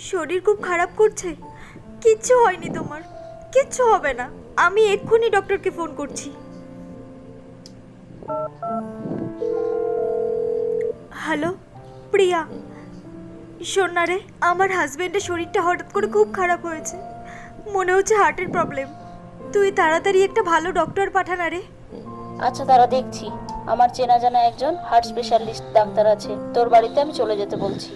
শরীর খুব খারাপ করছে। কিচ্ছু হয়নি তোমার। কিচ্ছু হবে না। আমি এক্ষুনি ডক্টরকে ফোন করছি। হ্যালো, প্রিয়া। শোন না রে, আমার হাজবেন্ডের শরীরটা হঠাৎ করে খুব খারাপ হয়েছে। মনে হচ্ছে হার্টের প্রবলেম। তুই তাড়াতাড়ি একটা ভালো ডক্টর পাঠা রে। আচ্ছা তারা দেখছি। আমার চেনা জানা একজন হার্ট স্পেশালিস্ট ডাক্তার আছে। তোর বাড়িতে আমি চলে যেতে বলছি।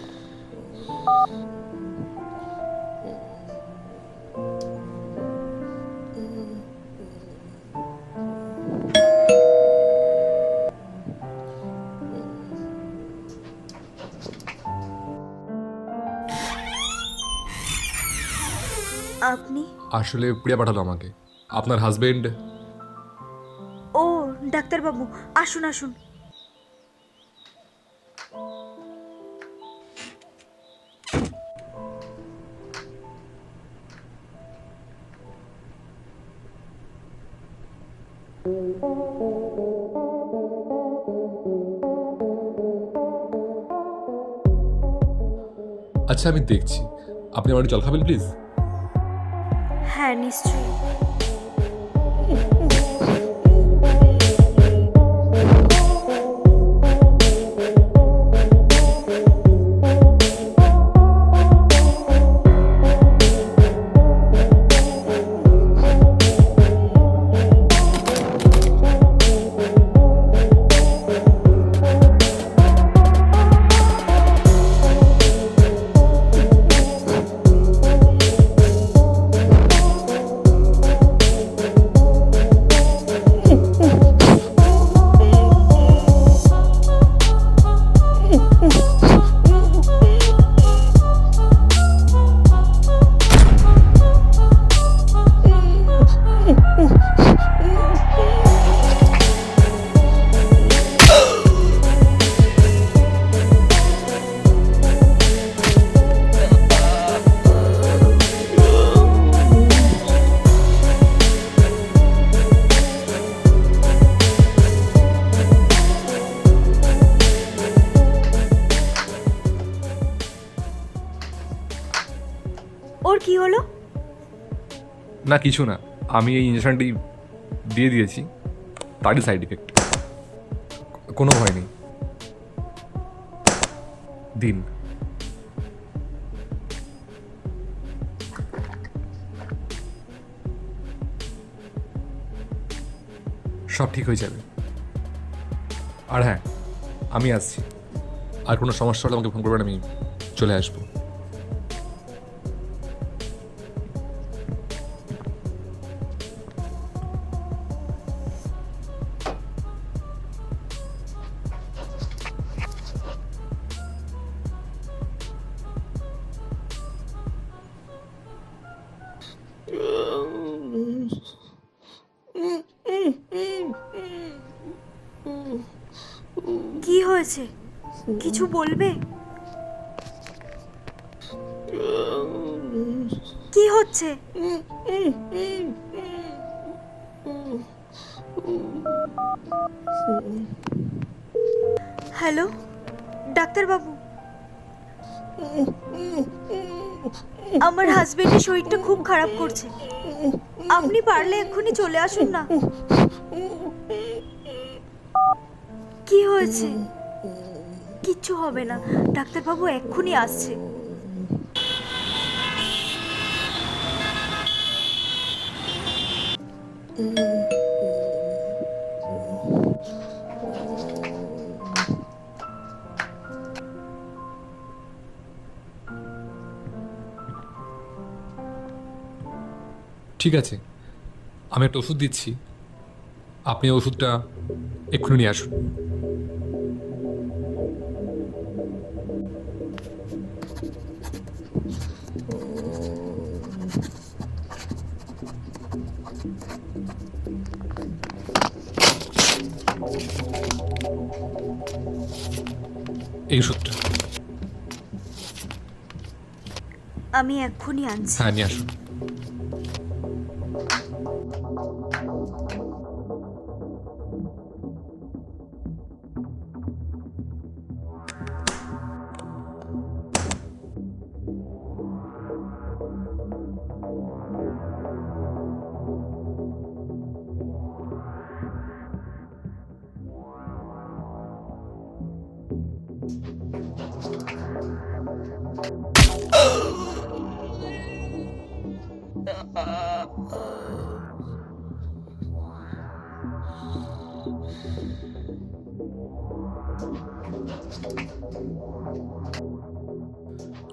আপনি? আসলে প্রিয়া পাঠালো আমাকে। আপনার হাজবেন্ড ডাক্তারবাবু আসুন আসুন। আচ্ছা আমি দেখছি। আপনি আমার জল খাবেন প্লিজ? হ্যাঁ নিশ্চয়ই। না, কিছু না। আমি এই ইঞ্জেকশনটি দিয়ে দিয়েছি, তারই সাইড ইফেক্ট কোনো ভয় নেই। দিন। সব ঠিক হয়ে যাবে। আর হ্যাঁ আমি আসছি। আর কোনো সমস্যা হলে আমাকে ফোন করবেন, আমি চলে আসব। হয়েছে কিছু বলবে? কি হচ্ছে? হ্যালো, ডাক্তারবাবু। আমার হাজবেন্ডের শরীরটা খুব খারাপ করছে। আপনি পারলে এক্ষুনি চলে আসুন না। কি হয়েছে? কিচ্ছু হবে না। ডাক্তারবাবু এক্ষুনি আসছে। ঠিক আছে। আমি একটা ওষুধ দিচ্ছি। আপনি ওষুধটা এক্ষুনি নিয়ে আসুন। এই ওষুধটা আমি এক্ষুনি আনছি। হ্যাঁ নিয়ে আসুন।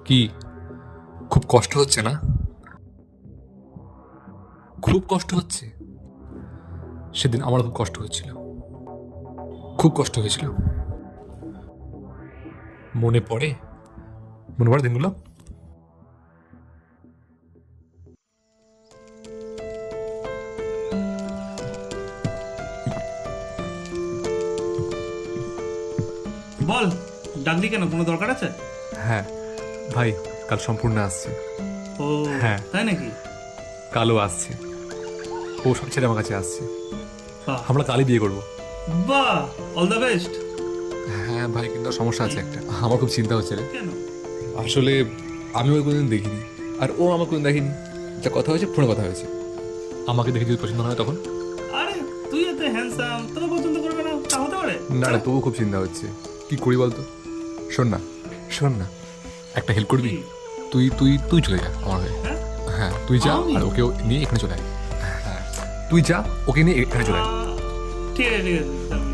কি? খুব কষ্ট হচ্ছে না? খুব কষ্ট হচ্ছে? সেদিন আমার খুব কষ্ট হচ্ছিল খুব কষ্ট হয়েছিল। মনে পড়ে? মনে পড়ে দিনগুলো? ডাকলি কেন? কোনো দরকার আছে? হ্যাঁ। ভাই কাল সম্পূর্ণ আসছে। ও হ্যাঁ। তাই নাকি? কালও আসছে। ও সব ছেড়ে আমার কাছে আসছে। বাহ। আমরা কালই বিয়ে করব। বাহ অল দ্য বেস্ট হ্যাঁ ভাই কিন্তু সমস্যা আছে একটা। আমার খুব চিন্তা হচ্ছে রে। কেন? আসলে আমি ওই কোনোদিন দেখিনি। আর ও আমার কোনোদিন দেখিনি। যা কথা হয়েছে ফোনে কথা হয়েছে। আমাকে দেখে যদি পছন্দ না হয় তখন। আরে তুই এত হ্যান্ডসাম তোকে পছন্দ করবে না? তা হতে পারে। না না তবুও খুব চিন্তা হচ্ছে। কি করি বলতো? শোন না শোন না। একটা হেল্প করবি? তুই তুই তুই চলে যা আমার হয়ে। হ্যাঁ? তুই যা আর ওকে নিয়ে এখানে চলে আয়। হ্যাঁ তুই যা ওকে নিয়ে এখানে চলে আয়। ঠিক আছে ঠিক আছে।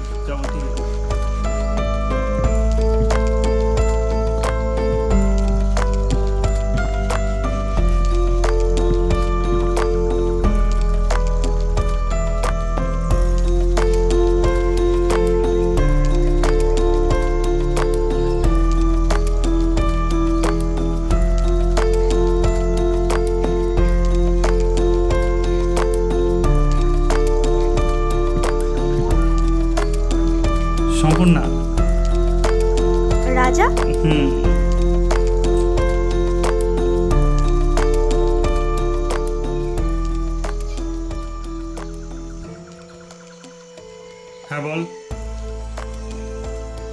হ্যাঁ বল।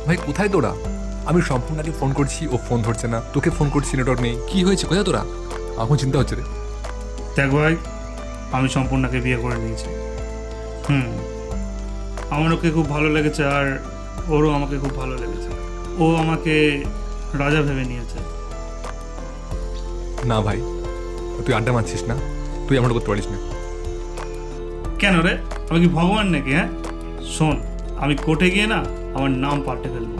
ভাই কোথায় তোরা? আমি সম্পূর্ণকে ফোন করছি ও ফোন ধরছে না। তোকে ফোন করছি নেটওয়ার্ক নেই। কি হয়েছে? কোথায় তোরা? এখন চিন্তা হচ্ছে রে। দেখ ভাই আমি সম্পূর্ণাকে বিয়ে করে নিয়েছি। হুম আমার ওকে খুব ভালো লেগেছে আর ওরও আমাকে খুব ভালো লেগেছে। ও আমাকে রাজা ভেবে নিয়েছে। না ভাই তুই আড্ডা মারছিস না। তুই এমনটা করতে পারিস না। কেন রে? আমি কি ভগবান নাকি হ্যাঁ? শোন, আমি কোর্টে গিয়ে না আমার নাম পাল্টে ফেলব।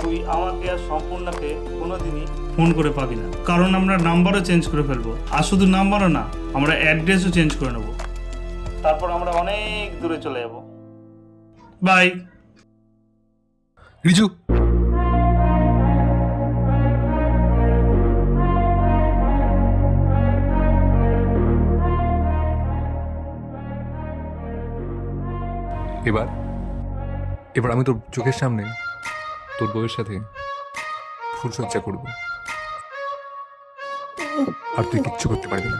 তুই আমাকে আর সম্পূর্ণকে কোনোদিনই ফোন করে পাবি না। কারণ আমরা নাম্বারও চেঞ্জ করে ফেলব। আর শুধু নাম্বারও না, আমরা অ্যাড্রেসও চেঞ্জ করে নেব। তারপর আমরা অনেক দূরে চলে যাব। বাই। রিজু এবার এবার আমি তোর চোখের সামনে তোর বউয়ের সাথে ফুলসজ্জা করব। আর তুই কিচ্ছু করতে পারবি না।